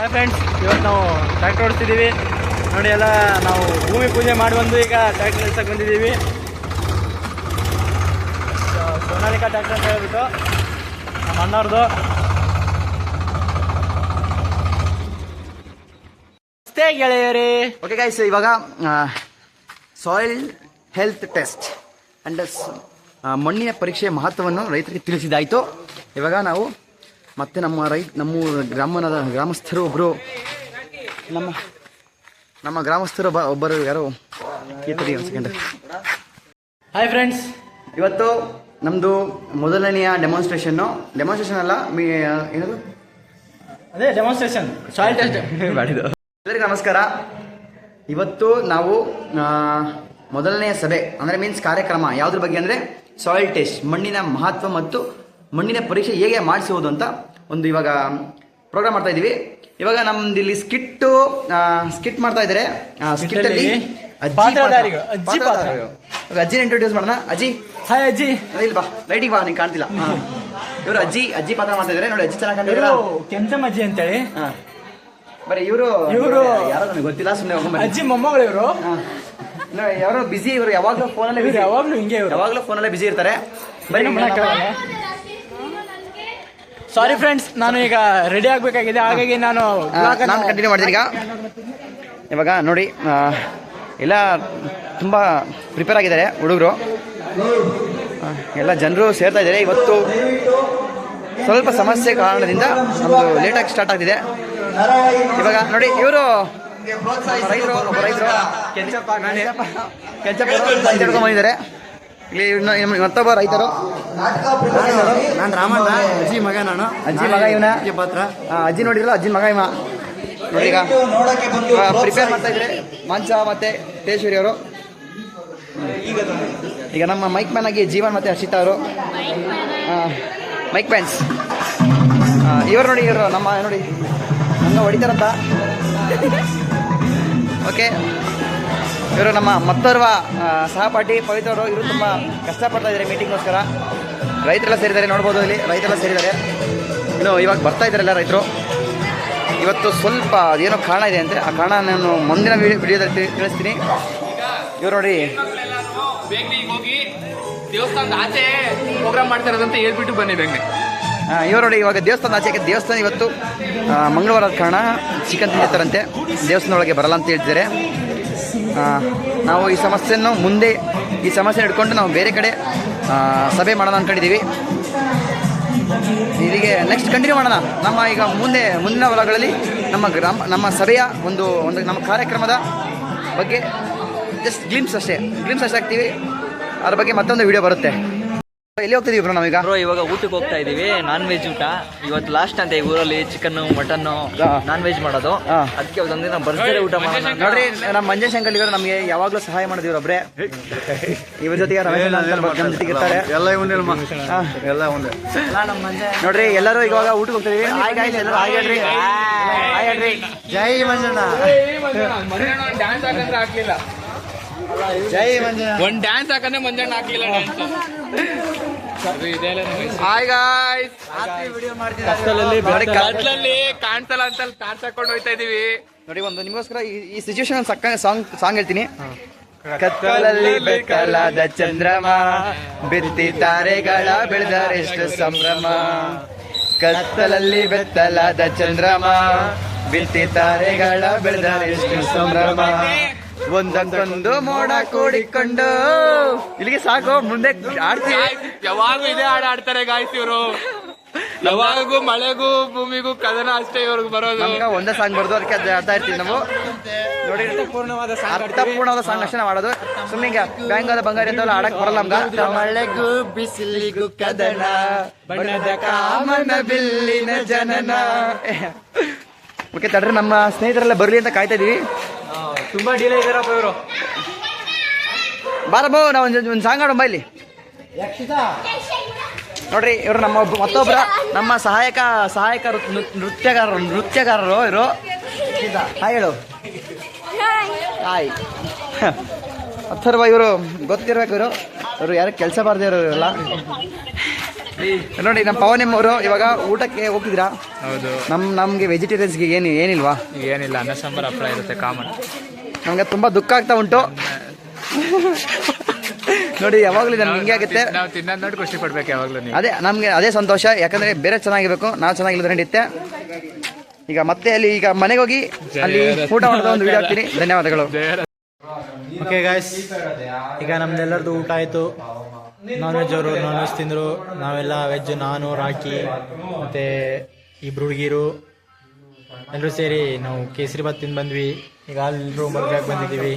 Hi friends ಇವತ್ತು ನಾವು tractor ಓಡಿಸ್ತಿದ್ದೀವಿ. ನೋಡಿ ಎಲ್ಲ, ನಾವು ಭೂಮಿ ಪೂಜೆ ಮಾಡಿ ಬಂದು ಈಗ ಟ್ರ್ಯಾಕ್ಟರ್ ನಿಲ್ಸಕ್ಕೆ ಬಂದಿದ್ದೀವಿ. ಸೋನಾಲಿಕಾ ಟ್ರ್ಯಾಕ್ಟರ್ ಅಂತ ಹೇಳ್ಬಿಟ್ಟು ನಮ್ಮ ಅಣ್ಣವ್ರದ್ದು. ಅಷ್ಟೇ ಗೆಳೆಯರೇ. ಓಕೆ ಗೈಸ್ ಇವಾಗ ಸಾಯಿಲ್ ಹೆಲ್ತ್ ಟೆಸ್ಟ್ ಅಂಡ್ ಮಣ್ಣಿನ ಪರೀಕ್ಷೆಯ ಮಹತ್ವವನ್ನು ರೈತರಿಗೆ ತಿಳಿಸಿದಾಯಿತು ಇವಾಗ ನಾವು ಮತ್ತೆ ನಮ್ಮ ರೈ ನಮ್ಮ ಗ್ರಾಮನದ ಗ್ರಾಮಸ್ಥರು ಒಬ್ಬರು ನಮ್ಮ ನಮ್ಮ ಗ್ರಾಮಸ್ಥರು ಒಬ್ಬ ಒಬ್ಬರು ಯಾರು. ಒಂದು ಸೆಕೆಂಡ್ ಹಾಯ್ ಫ್ರೆಂಡ್ಸ್ ಇವತ್ತು ನಮ್ಮದು ಮೊದಲನೆಯ ಡೆಮಾನ್ಸ್ಟ್ರೇಷನ್ನು ಡೆಮಾನ್ಸ್ಟ್ರೇಷನ್ ಅಲ್ಲ ಮೀ ಏನದು? ಅದೇ ಡೆಮಾನ್ಸ್ಟ್ರೇಷನ್ ಸಾಯಿಲ್ ಟೆಸ್ಟ್ ಮಾಡಿದ್ದು. ಎಲ್ಲರಿಗೂ ನಮಸ್ಕಾರ. ಇವತ್ತು ನಾವು ಮೊದಲನೆಯ ಸಭೆ ಅಂದರೆ ಮೀನ್ಸ್ ಕಾರ್ಯಕ್ರಮ ಯಾವುದ್ರ ಬಗ್ಗೆ ಅಂದರೆ ಸಾಯಿಲ್ ಟೆಸ್ಟ್ ಮಣ್ಣಿನ ಮಹತ್ವ ಮತ್ತು ಮಣ್ಣಿನ ಪರೀಕ್ಷೆ ಹೇಗೆ ಮಾಡಿಸುವುದು ಅಂತ ಒಂದು ಇವಾಗ ಪ್ರೋಗ್ರಾಮ್ ಮಾಡ್ತಾ ಇದ್ದೀವಿ. ಇವಾಗ ನಮ್ದು ಇಲ್ಲಿ ಸ್ಕಿಟ್ಟು ಸ್ಕಿಟ್ ಮಾಡ್ತಾ ಇದ್ದಾರೆ ಸ್ಕಿಟ್ಟಲ್ಲಿ ಅಜ್ಜಿ ಅಜ್ಜಿನ ಇಂಟ್ರೊಡ್ಯೂಸ್ ಮಾಡೋಣ. ಅಜ್ಜಿ. ಹಾಯ್ ಅಜ್ಜಿ. ಇಲ್ಲಿ ಬಾ. ಲೈಟಿಗೆ ಬಾ ನಿಂಗೆ ಕಾಣ್ತಿಲ್ಲ. ಇವರು ಅಜ್ಜಿ ಅಜ್ಜಿ ಪಾತ್ರ ಮಾಡ್ತಾ ಇದ್ದಾರೆ ನೋಡಿ ಅಜ್ಜಿ ಚೆನ್ನಾಗಿ ಕೆಂಚಮ್ ಅಜ್ಜಿ ಅಂತೇಳಿ. ಬರೀ ಇವರು ಇವರು ಯಾರೋ ನನಗೆ ಗೊತ್ತಿಲ್ಲ ಸುಮ್ಮನೆ ಅಜ್ಜಿ ಮೊಮ್ಮಗಳು ಇವರು. ಯಾರೋ ಬಿಸಿ ಇವರು ಯಾವಾಗಲೂ ಫೋನಲ್ಲೇ ಯಾವಾಗಲೂ ಹಿಂಗೆ ಇವರು. ಯಾವಾಗಲೂ ಫೋನಲ್ಲೇ ಬಿಸಿ ಇರ್ತಾರೆ. ಬರೀ ಸಾರಿ ಫ್ರೆಂಡ್ಸ್ ನಾನು ಈಗ ರೆಡಿ ಆಗಬೇಕಾಗಿದೆ. ಹಾಗಾಗಿ ನಾನು ನಾನು ಕಂಟಿನ್ಯೂ ಮಾಡ್ತೀನಿ ಈಗ. ಇವಾಗ ನೋಡಿ ಎಲ್ಲ ತುಂಬ ಪ್ರಿಪೇರ್ ಆಗಿದ್ದಾರೆ ಹುಡುಗರು. ಎಲ್ಲ ಜನರು ಸೇರ್ತಾ ಇದ್ದಾರೆ. ಇವತ್ತು ಸ್ವಲ್ಪ ಸಮಸ್ಯೆ ಕಾರಣದಿಂದ ನಮ್ಮದು ಲೇಟಾಗಿ ಸ್ಟಾರ್ಟ್ ಆಗ್ತಿದೆ. ಇವಾಗ ನೋಡಿ ಇವರು ರೈತರು ಕೆಂಚಪ್ಪ ಕೆಂಚಪ್ಪ ಬಂದಿದ್ದಾರೆ. ಇಲ್ಲಿ ಮತ್ತೊಬ್ಬ ರೈತರು. ನಾನು ರಾಮಣ್ಣ ಅಜ್ಜಿ ಮಗ ನಾನು. ಅಜ್ಜಿ ಮಗ ಇವನ. ಅಜ್ಜಿ ಪಾತ್ರ. ಅಜ್ಜಿ ನೋಡಿರಲ್ಲ ಅಜ್ಜಿ ಮಗ ಇವ. ನೋಡಿ ಈಗ ಪ್ರಿಪೇರ್ ಮಾಡ್ತಾ ಇದ್ರೆ ಮಂಚ ಮತ್ತೆ ತೇಜೇಶ್ವರಿ ಅವರು. ಈಗ ನಮ್ಮ ಮೈಕ್ ಮ್ಯಾನ್ ಆಗಿ ಜೀವನ್ ಮತ್ತೆ ಹರ್ಷಿತಾ ಅವರು. Mic mans. ಇವರು ನೋಡಿ ಇವರು ನಮ್ಮ ನೋಡಿ ನನ್ನ ಹೊಡಿತಾರಂತ. ಓಕೆ ಇವರು ನಮ್ಮ ಮತ್ತೋರ್ವ ಸಹಪಾಠಿ ಪವಿತ್ರವರು ಇವರು ತುಂಬ ಕಷ್ಟಪಡ್ತಾ ಇದ್ದಾರೆ ಮೀಟಿಂಗ್ಗೋಸ್ಕರ. ರೈತರೆಲ್ಲ ಸೇರಿದ್ದಾರೆ, ನೋಡ್ಬೋದು ಇಲ್ಲಿ ರೈತರೆಲ್ಲ ಸೇರಿದ್ದಾರೆ. ಇನ್ನು ಇವಾಗ ಬರ್ತಾ ಇದ್ದಾರೆಲ್ಲ ರೈತರು. ಇವತ್ತು ಸ್ವಲ್ಪ ಏನೋ ಕಾರಣ ಇದೆ ಅಂದರೆ ಆ ಕಾರಣ ನಾನು ಮುಂದಿನ ವಿಡಿಯೋ, ವಿಡಿಯೋದಲ್ಲಿ ತಿಳಿ- ತಿಳಿಸ್ತೀನಿ. ಇವ್ರು ನೋಡಿ. ಹೋಗಿ ದೇವಸ್ಥಾನದ ಆಚೆ ಪ್ರೋಗ್ರಾಮ್ ಮಾಡ್ತಾರದಂತ ಹೇಳ್ಬಿಟ್ಟು ಬನ್ನಿ ಬೆಂಗ್ ಇವರು ನೋಡಿ, ಇವಾಗ ದೇವಸ್ಥಾನ ಆಚೆಗೆ, ದೇವಸ್ಥಾನ ಇವತ್ತು ಮಂಗಳವಾರದ ಕಾರಣ ಚಿಕನ್ ತಿಂದಿರ್ತಾರಂತೆ. ದೇವಸ್ಥಾನದೊಳಗೆ ಬರಲ್ಲ ಅಂತ ಹೇಳ್ತಿದ್ದಾರೆ. ನಾವು ಈ ಸಮಸ್ಯೆಯನ್ನು ಮುಂದೆ, ಈ ಸಮಸ್ಯೆ ಹಿಡ್ಕೊಂಡು ನಾವು ಬೇರೆ ಕಡೆ ಸಭೆ ಮಾಡೋಣ ಅಂದ್ಕೊಂಡಿದ್ದೀವಿ ಇಲ್ಲಿಗೆ ನೆಕ್ಸ್ಟ್ ಕಂಟಿನ್ಯೂ ಮಾಡೋಣ. ನಮ್ಮ ಈಗ ಮುಂದೆ, ಮುಂದಿನ ಹೊಲಗಳಲ್ಲಿ ನಮ್ಮ ಗ್ರಾಮ, ನಮ್ಮ ಸಭೆಯ ಒಂದು ಒಂದು ನಮ್ಮ ಕಾರ್ಯಕ್ರಮದ ಬಗ್ಗೆ ಜಸ್ಟ್ ಗ್ಲಿಮ್ಸ್ ಅಷ್ಟೇ. ಗ್ಲಿಮ್ಸ್ ಅಷ್ಟೇ ಹಾಕ್ತೀವಿ ಅದ್ರ ಬಗ್ಗೆ ಮತ್ತೊಂದು ವಿಡಿಯೋ ಬರುತ್ತೆ. ಎಲ್ಲಿ ಹೋಗ್ತಿದೀವಿ ಬ್ರೋ ನಾವೀಗ? ಬ್ರೋ ಇವಾಗ ಊಟಕ್ಕೆ ಹೋಗ್ತಾ ಇದೀವಿ. ನಾನ್ ವೆಜ್ ಊಟ. ಇವತ್ತು ಲಾಸ್ಟ್ ಅಂತ ಈ ಊರಲ್ಲಿ ಚಿಕನ್ ಮಟನ್. ನಾನ್ ವೆಜ್ ಮಾಡೋದು. ಅದಕ್ಕೆ ಒಂದಿನ ಬರ್ತಾರೆ ಊಟ ಮಾಡೋಣ. ನೋಡ್ರಿ ನಮ್ಮ ಮಂಜೇಶ್ ಅಂಕಲ್ ಇವರು ನಮಗೆ ಯಾವಾಗಲೂ ಸಹಾಯ ಮಾಡಿದ್ರು ಒಬ್ರೆ. ಇವ್ರ ಜೊತೆಗೆ ರಮೇಶ್ ಅಣ್ಣ ಅಂಕಲ್ ನಮ್ಮ ಜೊತೆಗೆ ಇರ್ತಾರೆ. ಎಲ್ಲ. ಎಲ್ಲ ಒಂದೇ ನೋಡ್ರಿ ಎಲ್ಲರೂ ಇವಾಗ ಊಟಕ್ಕೆ ಹೋಗ್ತಿದೀವಿ ಹಾಯ್ ಗಾಯ್ಸ್ ಎಲ್ಲರೂ ಹಾಯ್ ಹೇಳ್ರಿ. ಹಾಯ್ ಹೇಳ್ರಿ. ಜೈ ಮಂಜಣ್ಣ. ಡ್ಯಾನ್ಸ್ ಹಾಕಂದ್ರೆ ಹಾಕ್ಲಿಲ್ಲ ಜೈ ಮಂಜಣ್ಣ ಒಂದ್ ಡ್ಯಾನ್ಸ್ ಹಾಕಂದ್ರೆ ಮಂಜಣ್ಣ ಹಾಕ್ಲಿಲ್ಲ ಡ್ಯಾನ್ಸ್ ಹಾಯ್ ಗಾಯ್ಸ್ ಕತ್ತಲಲ್ಲಿ ಕಾಣ್ಸಲ್ಲ ಅಂತ ಹಾಕೊಂಡು ಹೋಯ್ತಾ ಇದೀವಿ. ನೋಡಿ ಒಂದು ನಿಮಗೋಸ್ಕರ ಈ- ಸಿಚುವೇಶನ್ ಸಕ್ಕ ಸಾಂಗ್ ಸಾಂಗ್ ಹೇಳ್ತೀನಿ. ಕತ್ತಲಲ್ಲಿ ಬೆಕ್ಕಲಾದ ಚಂದ್ರಮ ಬಿತ್ತಿ ತಾರೆಗಳ ಬೆಳೆದರೆಷ್ಟು ಸಂಭ್ರಮ. ಕತ್ತಲಲ್ಲಿ ಬೆತ್ತಲಾದ ಚಂದ್ರಮ ಬಿತ್ತಿ ತಾರೆಗಳ ಬೆಳೆದರೆಷ್ಟು ಸಂಭ್ರಮ. ಒಂದೊಂದೊಂದು ಮೋಡ ಕೂಡಿಕೊಂಡು ಇಲ್ಲಿಗೆ ಸಾಕು ಮುಂದೆ ಆಡ್ತೀವಿ. ಯಾವಾಗೂ ಇದೇ ಹಾಡು ಆಡ್ತಾರೆ ಗಾಯ್ಸ್ ಇವರು. ಯಾವಾಗೂ ಮಳೆಗೂ ಭೂಮಿಗೂ ಕದನ ಅಷ್ಟೇ ಇವ್ರಿಗೆ ಬರೋದು. ನಮ್ಗೆ ಒಂದೇ ಸಾಂಗ್ ಬರ್ದು ಅದಕ್ಕೆ ಅದು ಆಡ್ತಾ ಇರ್ತೀವಿ ನಾವು. ನೋಡಿ ಪೂರ್ಣವಾದ ಅರ್ಥಪೂರ್ಣವಾದ ಸಾಂಗ್ ಅಷ್ಟೇ ಮಾಡೋದು ಆಡೋದು ಸುಮ್ಮನೆ ಈಗ ಬ್ಯಾಂಗಾದ ಬಂಗಾರಿ ಅಂತ ಆಡಕ್ ಬರಲ್ಲ ನಮ್ಗ. ಮಳೆಗೂ ಬಿಸಿಲಿಗೂ ಕದನ ಬಣ್ಣದ ಕಾಮನ ಬಿಲ್ಲಿನ ಜನನ. ಓಕೆ ತಡ್ರಿ ನಮ್ಮ ಸ್ನೇಹಿತರೆಲ್ಲ ಬರ್ಲಿ ಅಂತ ಕಾಯ್ತಾ ಇದೀವಿ. ತುಂಬಾ ಡಿಲೇ ಇದಾರಪ್ಪ ಇವರು. ಬಾರಪ್ಪ ನಾವು ಒಂದು ಒಂದು ಸಾಂಗ್ ಆಡೋಣ ಬಾ ಇಲ್ಲಿ. ನೋಡ್ರಿ ಇವರು ನಮ್ಮ ಒಬ್ಬ ಮತ್ತೊಬ್ಬರ ನಮ್ಮ ಸಹಾಯಕ ಸಹಾಯಕ ನೃತ್ಯಗಾರರು ನೃತ್ಯಗಾರರು ಇವರು. ಹಾಯ್ ಹೇಳು. ಹಾಯ್. ಅಥರ್ವ ಇವರು ಗೊತ್ತಿರ್ಬೇಕು ಇವರು. ಇವರು ಯಾರು ಕೆಲಸ ಬಾರ್ದೇ ಇರೋ ಇವರೆಲ್ಲ. ನೋಡಿ ನಮ್ಮ ಪವನ್ ಎಂ ಅವರು ಇವಾಗ ಊಟಕ್ಕೆ ಹೋಗ್ತಿದ್ರಾ? ಹೌದು. ನಮ್ ನಮ್ಗೆ ವೆಜಿಟೇರಿಯನ್ಸ್ಗೆ ಏನು ಏನಿಲ್ವಾ? ಏನಿಲ್ಲ ಅನ್ನ ಸಾಂಬಾರ್ ಹಪ್ಪಳ ಇರುತ್ತೆ ಕಾಮನ್. ನಮಗೆ ತುಂಬಾ ದುಃಖ ಆಗ್ತಾ ಉಂಟು. ನೋಡಿ ಯಾವಾಗಲೂ ನಮ್ಗೆ ಹಿಂಗೆ ಆಗುತ್ತೆ. ನಾವು ತಿನ್ನೋದ್ ನೋಡಿ ಖುಷಿ ಪಡ್ಬೇಕು ಯಾವಾಗಲೂ ನೀವು. ಅದೇ ನಮ್ಗೆ ಅದೇ ಸಂತೋಷ ಯಾಕಂದ್ರೆ ಬೇರೆ ಚೆನ್ನಾಗಿರ್ಬೇಕು ನಾವು ಚೆನ್ನಾಗಿಲ್ಲ ನಡೀತೆ ಈಗ ಮತ್ತೆ ಅಲ್ಲಿ ಈಗ ಮನೆಗೆ ಹೋಗಿ ಅಲ್ಲಿ ಊಟ ಮಾಡೋದು ಒಂದು ವಿಡಿಯೋ ಹಾಕ್ತೀನಿ. ಧನ್ಯವಾದಗಳು. ಓಕೆ ಗಾಯ್ಸ್ ಈಗ ನಮ್ದೆಲ್ಲರದು ಊಟ ಆಯಿತು. ನಾನ್ ವೆಜ್ ಅವರು ನಾನ್ ವೆಜ್ ತಿಂದರು. ನಾವೆಲ್ಲ ವೆಜ್ ನಾನು ರಾಕಿ ಮತ್ತೆ ಇಬ್ರು ಹುಡುಗಿರು. ಎಲ್ಲರೂ ಸೇರಿ ನಾವು ಕೇಸರಿ ಬಾತ್ ತಿಂದು ಬಂದ್ವಿ. ಈಗ ಎಲ್ಲರೂ ಆಗಿ ಬಂದಿದ್ದೀವಿ.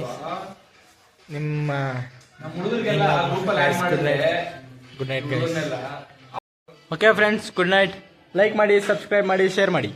ನಿಮ್ಮ good night guys okay friends good night like ಮಾಡಿ ಸಬ್ಸ್ಕ್ರೈಬ್ ಮಾಡಿ ಶೇರ್ ಮಾಡಿ.